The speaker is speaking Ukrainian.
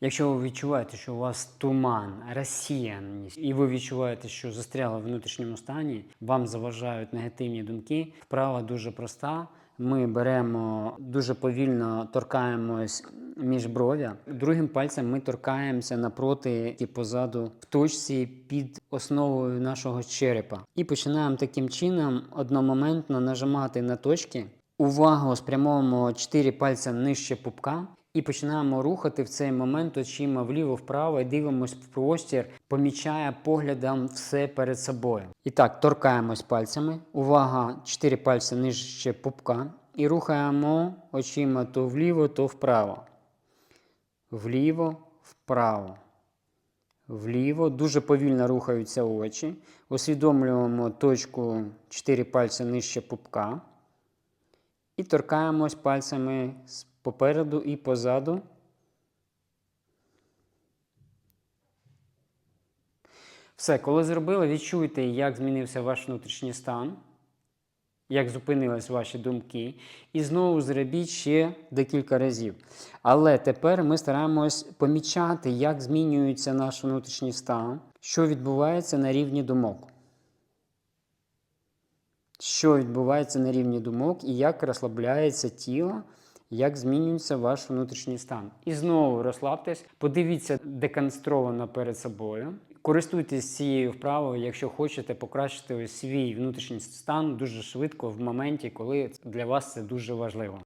Якщо ви відчуваєте, що у вас туман, розсіяність, і ви відчуваєте, що застряли в внутрішньому стані, вам заважають негативні думки, вправа дуже проста. Ми беремо дуже повільно торкаємось між бровя. Другим пальцем ми торкаємося напроти і позаду в точці під основою нашого черепа. І починаємо таким чином одномоментно нажимати на точки. Увагу спрямовуємо 4 пальця нижче пупка і починаємо рухати в цей момент очима вліво-вправо і дивимось в простір, помічає поглядом все перед собою. І так, торкаємось пальцями. Увага, 4 пальці нижче пупка. І рухаємо очима то вліво, то вправо. Вліво, вправо. Вліво. Дуже повільно рухаються очі. Усвідомлюємо точку 4 пальці нижче пупка. І торкаємось пальцями попереду і позаду. Все, коли зробили, відчуйте, як змінився ваш внутрішній стан, як зупинились ваші думки. І знову зробіть ще декілька разів. Але тепер ми стараємось помічати, як змінюється наш внутрішній стан, що відбувається на рівні думок що відбувається на рівні думок і як розслабляється тіло, як змінюється ваш внутрішній стан. І знову розслабтесь, подивіться деконстровано перед собою. Користуйтесь цією вправою, якщо хочете покращити свій внутрішній стан дуже швидко в моменті, коли для вас це дуже важливо.